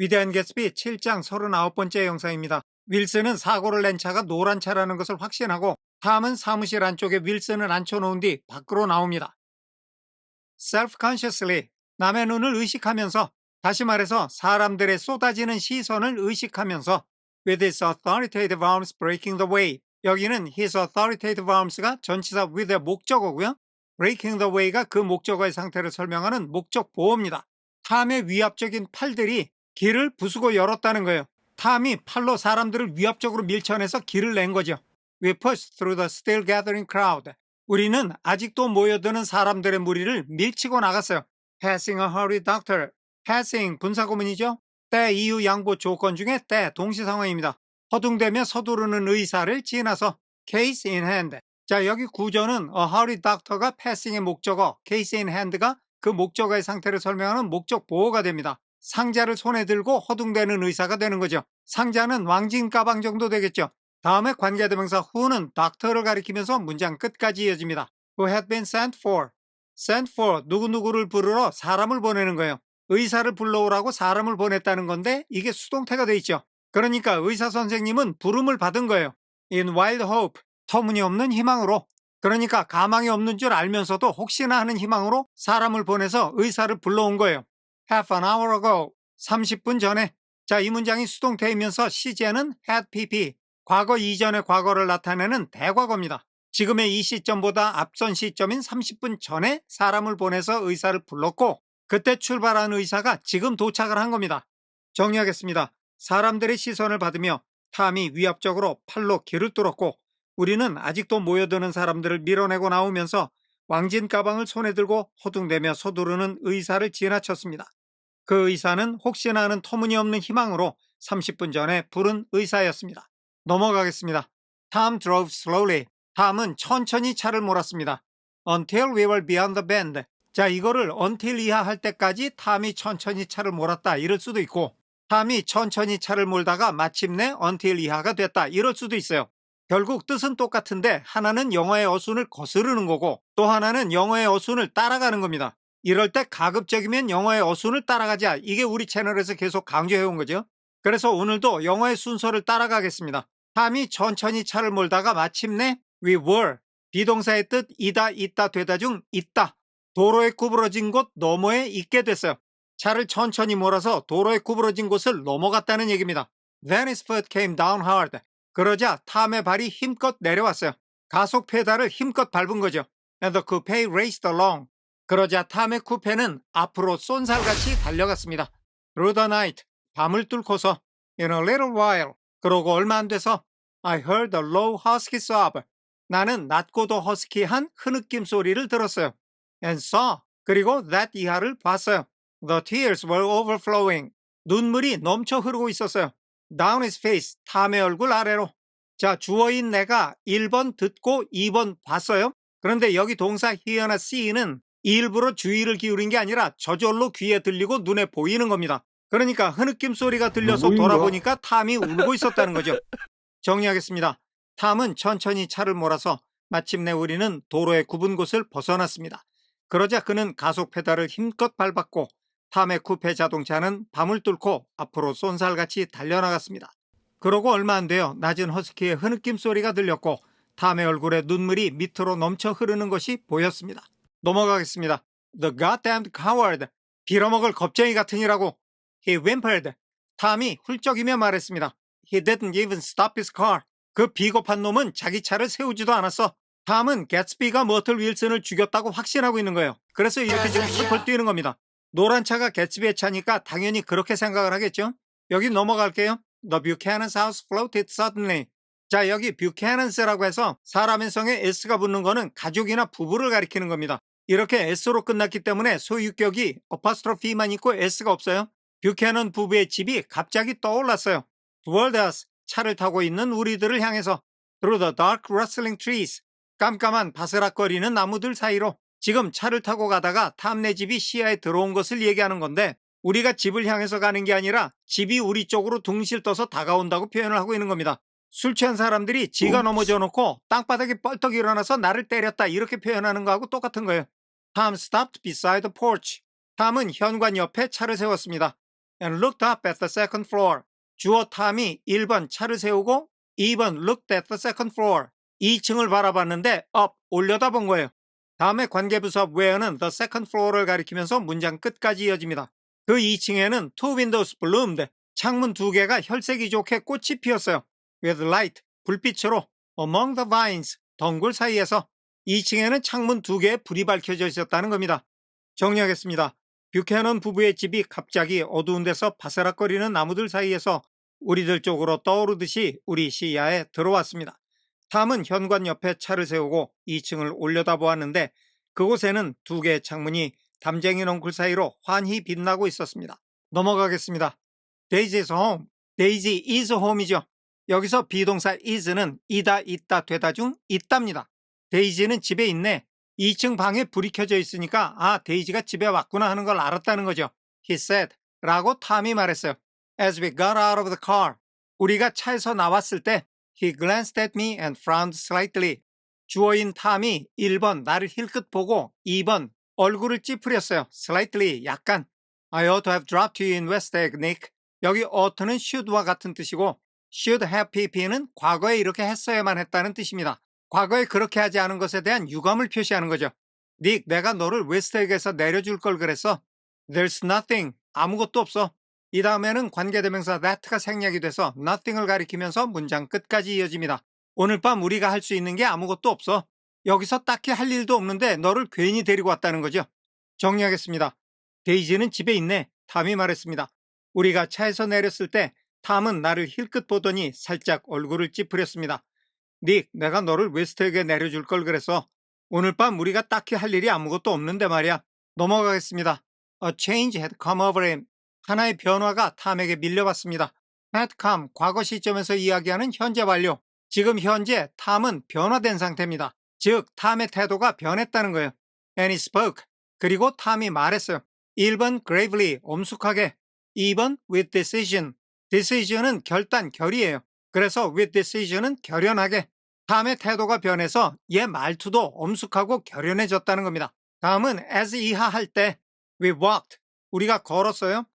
위대한 개츠비 7장 39번째 영상입니다. 윌슨은 사고를 낸 차가 노란 차라는 것을 확신하고 탐은 사무실 안쪽에 윌슨을 앉혀놓은 뒤 밖으로 나옵니다. self-consciously 남의 눈을 의식하면서 다시 말해서 사람들의 쏟아지는 시선을 의식하면서 with his authoritative arms breaking the way 여기는 his authoritative arms가 전치사 with의 목적어고요. breaking the way가 그 목적어의 상태를 설명하는 목적 보호입니다. 탐의 위압적인 팔들이 길을 부수고 열었다는 거예요. 탐이 팔로 사람들을 위압적으로 밀쳐내서 길을 낸 거죠. We pushed through the still gathering crowd. 우리는 아직도 모여드는 사람들의 무리를 밀치고 나갔어요. Passing a hurried doctor. Passing 분사구문이죠. 때 이유 양보 조건 중에 때 동시 상황입니다. 허둥대며 서두르는 의사를 지나서 case in hand. 자 여기 구조는 a hurried doctor가 passing의 목적어, case in hand가 그 목적어의 상태를 설명하는 목적 보호가 됩니다. 상자를 손에 들고 허둥대는 의사가 되는 거죠. 상자는 왕진 가방 정도 되겠죠. 다음에 관계대명사 who는 doctor를 가리키면서 문장 끝까지 이어집니다. who had been sent for. sent for 누구누구를 부르러 사람을 보내는 거예요. 의사를 불러오라고 사람을 보냈다는 건데 이게 수동태가 돼 있죠. 그러니까 의사 선생님은 부름을 받은 거예요. in wild hope. 터무니없는 희망으로. 그러니까 가망이 없는 줄 알면서도 혹시나 하는 희망으로 사람을 보내서 의사를 불러온 거예요. Half an hour ago. 30분 전에. 자, 이 문장이 수동태이면서 시제는 had pp. 과거 이전의 과거를 나타내는 대과거입니다. 지금의 이 시점보다 앞선 시점인 30분 전에 사람을 보내서 의사를 불렀고 그때 출발한 의사가 지금 도착을 한 겁니다. 정리하겠습니다. 사람들의 시선을 받으며 탐이 위압적으로 팔로 길을 뚫었고 우리는 아직도 모여드는 사람들을 밀어내고 나오면서 왕진 가방을 손에 들고 호둥대며 서두르는 의사를 지나쳤습니다. 그 의사는 혹시나 하는 터무니없는 희망으로 30분 전에 부른 의사였습니다. 넘어가겠습니다. Tom drove slowly. 탐은 천천히 차를 몰았습니다. Until we were beyond the bend. 자, 이거를 until 이하 할 때까지 탐이 천천히 차를 몰았다 이럴 수도 있고 탐이 천천히 차를 몰다가 마침내 until 이하가 됐다 이럴 수도 있어요. 결국 뜻은 똑같은데 하나는 영어의 어순을 거스르는 거고 또 하나는 영어의 어순을 따라가는 겁니다. 이럴 때 가급적이면 영어의 어순을 따라가자 이게 우리 채널에서 계속 강조해온 거죠. 그래서 오늘도 영어의 순서를 따라가겠습니다. 탐이 천천히 차를 몰다가 마침내 we were 비동사의 뜻 이다 있다 되다 중 있다 도로에 구부러진 곳 너머에 있게 됐어요. 차를 천천히 몰아서 도로에 구부러진 곳을 넘어갔다는 얘기입니다. Then his foot came down hard. 그러자 탐의 발이 힘껏 내려왔어요. 가속 페달을 힘껏 밟은 거죠. And the coupe raced along. 그러자 탐의 쿠페는 앞으로 쏜살같이 달려갔습니다. The night. 밤을 뚫고서 In a little while. 그러고 얼마 안 돼서 I heard a low husky sob. 나는 낮고도 허스키한 흐느낌 소리를 들었어요. And saw. 그리고 that 이하를 봤어요. The tears were overflowing. 눈물이 넘쳐 흐르고 있었어요. Down his face. 탐의 얼굴 아래로. 자, 주어인 내가 1번 듣고 2번 봤어요. 그런데 여기 동사 hear나 see는 일부러 주의를 기울인 게 아니라 저절로 귀에 들리고 눈에 보이는 겁니다. 그러니까 흐느낌 소리가 들려서? 돌아보니까 탐이 울고 있었다는 거죠. 정리하겠습니다. 탐은 천천히 차를 몰아서 마침내 우리는 도로의 굽은 곳을 벗어났습니다. 그러자 그는 가속 페달을 힘껏 밟았고 탐의 쿠페 자동차는 밤을 뚫고 앞으로 쏜살같이 달려나갔습니다. 그러고 얼마 안 돼요. 낮은 허스키의 흐느낌 소리가 들렸고 탐의 얼굴에 눈물이 밑으로 넘쳐 흐르는 것이 보였습니다. 넘어가겠습니다. The goddamned coward. 빌어먹을 겁쟁이 같으니라고. He whimpered. 탐이 훌쩍이며 말했습니다. He didn't even stop his car. 그 비겁한 놈은 자기 차를 세우지도 않았어. 탐은 개츠비가 머틀 윌슨을 죽였다고 확신하고 있는 거예요. 그래서 이렇게 지금 슬펄 뛰는 겁니다. 노란 차가 개츠비의 차니까 당연히 그렇게 생각을 하겠죠. 여기 넘어갈게요. The Buchanan's house floated suddenly. 자, 여기 뷰캐넌스라고 해서 사람의 성에 s가 붙는 거는 가족이나 부부를 가리키는 겁니다. 이렇게 s로 끝났기 때문에 소유격이 어파스트로피만 있고 s가 없어요. 뷰캐넌 부부의 집이 갑자기 떠올랐어요. Toward us, 차를 타고 있는 우리들을 향해서 Through the dark rustling trees, 깜깜한 바스락거리는 나무들 사이로 지금 차를 타고 가다가 탐내 집이 시야에 들어온 것을 얘기하는 건데 우리가 집을 향해서 가는 게 아니라 집이 우리 쪽으로 둥실 떠서 다가온다고 표현을 하고 있는 겁니다. 술 취한 사람들이 지가. 넘어져 놓고 땅바닥에 뻘떡 일어나서 나를 때렸다 이렇게 표현하는 거하고 똑같은 거예요. Tom stopped beside the porch. 탐은 현관 옆에 차를 세웠습니다. and looked up at the second floor. 주어 탐이 1번 차를 세우고 2번 looked at the second floor. 2층을 바라봤는데 up 올려다본 거예요. 다음에 관계부사 where는 the second floor를 가리키면서 문장 끝까지 이어집니다. 그 2층에는 two windows bloomed. 창문 두 개가 혈색이 좋게 꽃이 피었어요. With light, 불빛으로 among the vines, 덩굴 사이에서 2층에는 창문 두 개에 불이 밝혀져 있었다는 겁니다. 정리하겠습니다. 뷰캐넌 부부의 집이 갑자기 어두운 데서 바스락거리는 나무들 사이에서 우리들 쪽으로 떠오르듯이 우리 시야에 들어왔습니다. 탐은 현관 옆에 차를 세우고 2층을 올려다보았는데 그곳에는 두 개의 창문이 담쟁이 넝쿨 사이로 환히 빛나고 있었습니다. 넘어가겠습니다. Is home. Daisy is home이죠. 여기서 비동사 is는 이다, 있다, 되다 중 있답니다. 데이지는 집에 있네. 2층 방에 불이 켜져 있으니까 아 데이지가 집에 왔구나 하는 걸 알았다는 거죠. He said 라고 탐이 말했어요. As we got out of the car 우리가 차에서 나왔을 때 He glanced at me and frowned slightly. 주어인 탐이 1번 나를 힐끗 보고 2번 얼굴을 찌푸렸어요. slightly 약간 I ought to have dropped you in West Egg, Nick. 여기 ought는 should와 같은 뜻이고 should have pp는 과거에 이렇게 했어야만 했다는 뜻입니다. 과거에 그렇게 하지 않은 것에 대한 유감을 표시하는 거죠. 닉, 내가 너를 웨스트에게서 내려줄 걸 그랬어. There's nothing. 아무것도 없어. 이 다음에는 관계대명사 that가 생략이 돼서 nothing을 가리키면서 문장 끝까지 이어집니다. 오늘 밤 우리가 할 수 있는 게 아무것도 없어. 여기서 딱히 할 일도 없는데 너를 괜히 데리고 왔다는 거죠. 정리하겠습니다. 데이지는 집에 있네. 탐이 말했습니다. 우리가 차에서 내렸을 때 탐은 나를 힐끗 보더니 살짝 얼굴을 찌푸렸습니다. 닉, 내가 너를 웨스트에게 내려줄 걸 그래서 오늘 밤 우리가 딱히 할 일이 아무것도 없는데 말이야. 넘어가겠습니다. A change had come over him. 하나의 변화가 탐에게 밀려왔습니다. had come, 과거 시점에서 이야기하는 현재 완료. 지금 현재 탐은 변화된 상태입니다. 즉, 탐의 태도가 변했다는 거예요. And he spoke. 그리고 탐이 말했어요. 1번 gravely, 엄숙하게. 2번 with decision. Decision은 결단, 결의예요. 그래서 with decision은 결연하게. 탐의 태도가 변해서 얘 말투도 엄숙하고 결연해졌다는 겁니다. 다음은 as 이하 할 때 we walked. 우리가 걸었어요.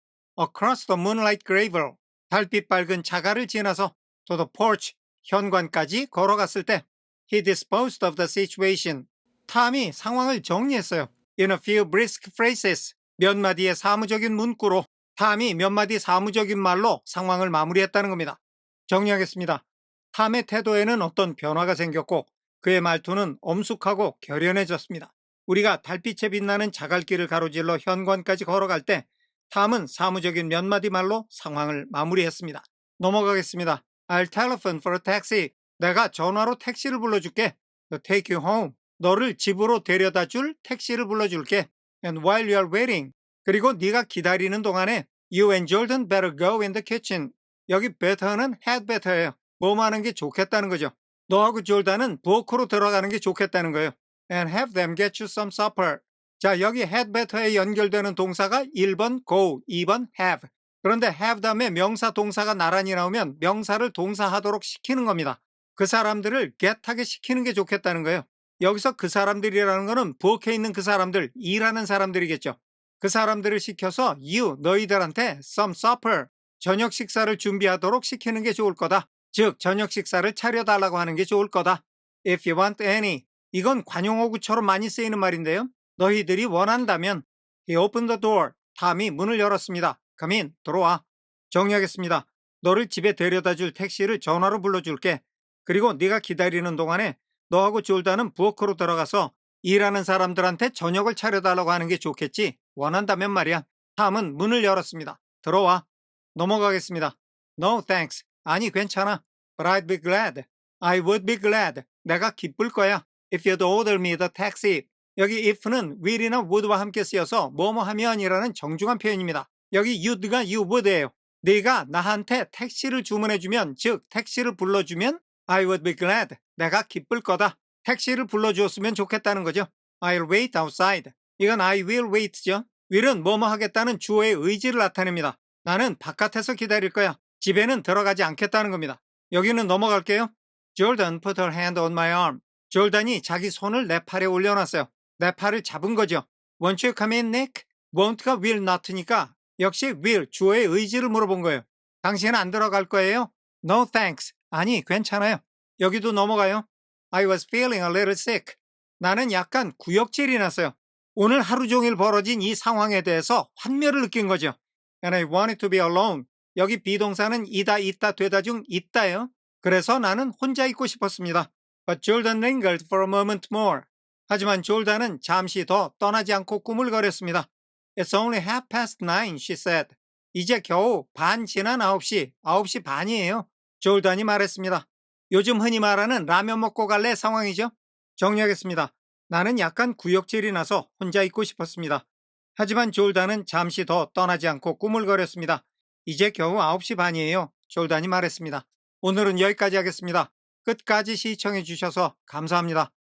across the moonlight gravel. 달빛 밝은 자갈을 지나서 to the porch. 현관까지 걸어갔을 때 he disposed of the situation. 탐이 상황을 정리했어요. In a few brisk phrases. 몇 마디의 사무적인 문구로 탐이 몇 마디 사무적인 말로 상황을 마무리했다는 겁니다. 정리하겠습니다. 탐의 태도에는 어떤 변화가 생겼고 그의 말투는 엄숙하고 결연해졌습니다. 우리가 달빛에 빛나는 자갈길을 가로질러 현관까지 걸어갈 때 탐은 사무적인 몇 마디 말로 상황을 마무리했습니다. 넘어가겠습니다. I'll telephone for a taxi. 내가 전화로 택시를 불러줄게. To take you home. 너를 집으로 데려다 줄 택시를 불러줄게. And while you are waiting. 그리고 네가 기다리는 동안에 You and Jordan better go in the kitchen. 여기 better는 had better예요. 뭐뭐 하는 게 좋겠다는 거죠. 너하고 졸단은 부엌으로 들어가는 게 좋겠다는 거예요. And have them get you some supper. 자, 여기 had better에 연결되는 동사가 1번 go, 2번 have. 그런데 have 다음에 명사 동사가 나란히 나오면 명사를 동사하도록 시키는 겁니다. 그 사람들을 get하게 시키는 게 좋겠다는 거예요. 여기서 그 사람들이라는 거는 부엌에 있는 그 사람들, 일하는 사람들이겠죠. 그 사람들을 시켜서 you, 너희들한테 some supper, 저녁 식사를 준비하도록 시키는 게 좋을 거다. 즉, 저녁 식사를 차려달라고 하는 게 좋을 거다. If you want any. 이건 관용어구처럼 많이 쓰이는 말인데요. 너희들이 원한다면 He opened the door. 탐이 문을 열었습니다. Come in. 들어와. 정리하겠습니다. 너를 집에 데려다 줄 택시를 전화로 불러줄게. 그리고 네가 기다리는 동안에 너하고 졸다는 부엌으로 들어가서 일하는 사람들한테 저녁을 차려달라고 하는 게 좋겠지. 원한다면 말이야. 탐은 문을 열었습니다. 들어와. 넘어가겠습니다. No thanks. 아니 괜찮아. But I'd be glad. I would be glad. 내가 기쁠 거야. If you'd order me the taxi. 여기 if는 will이나 would와 함께 쓰여서 뭐뭐 하면이라는 정중한 표현입니다. 여기 you'd가 you would예요. 네가 나한테 택시를 주문해주면 즉 택시를 불러주면 I would be glad. 내가 기쁠 거다. 택시를 불러주었으면 좋겠다는 거죠. I'll wait outside. 이건 I will wait죠. will은 뭐뭐 하겠다는 주어의 의지를 나타냅니다. 나는 바깥에서 기다릴 거야. 집에는 들어가지 않겠다는 겁니다. 여기는 넘어갈게요. Jordan put her hand on my arm. 졸단이 자기 손을 내 팔에 올려놨어요. 내 팔을 잡은 거죠. Won't you come in, Nick? won't가 will not니까 역시 will, 주어의 의지를 물어본 거예요. 당신은 안 들어갈 거예요? No thanks. 아니, 괜찮아요. 여기도 넘어가요. I was feeling a little sick. 나는 약간 구역질이 났어요. 오늘 하루 종일 벌어진 이 상황에 대해서 환멸을 느낀 거죠. And I wanted to be alone. 여기 비동사는 이다, 있다, 되다 중 있다요. 그래서 나는 혼자 있고 싶었습니다. But Jordan lingered for a moment more. 하지만 졸단은 잠시 더 떠나지 않고 꾸물거렸습니다. It's only half past nine, she said. 이제 겨우 반 지난 9시, 9시 반이에요. 졸단이 말했습니다. 요즘 흔히 말하는 라면 먹고 갈래 상황이죠? 정리하겠습니다. 나는 약간 구역질이 나서 혼자 있고 싶었습니다. 하지만 졸단은 잠시 더 떠나지 않고 꾸물거렸습니다. 이제 겨우 9시 반이에요. 졸단이 말했습니다. 오늘은 여기까지 하겠습니다. 끝까지 시청해 주셔서 감사합니다.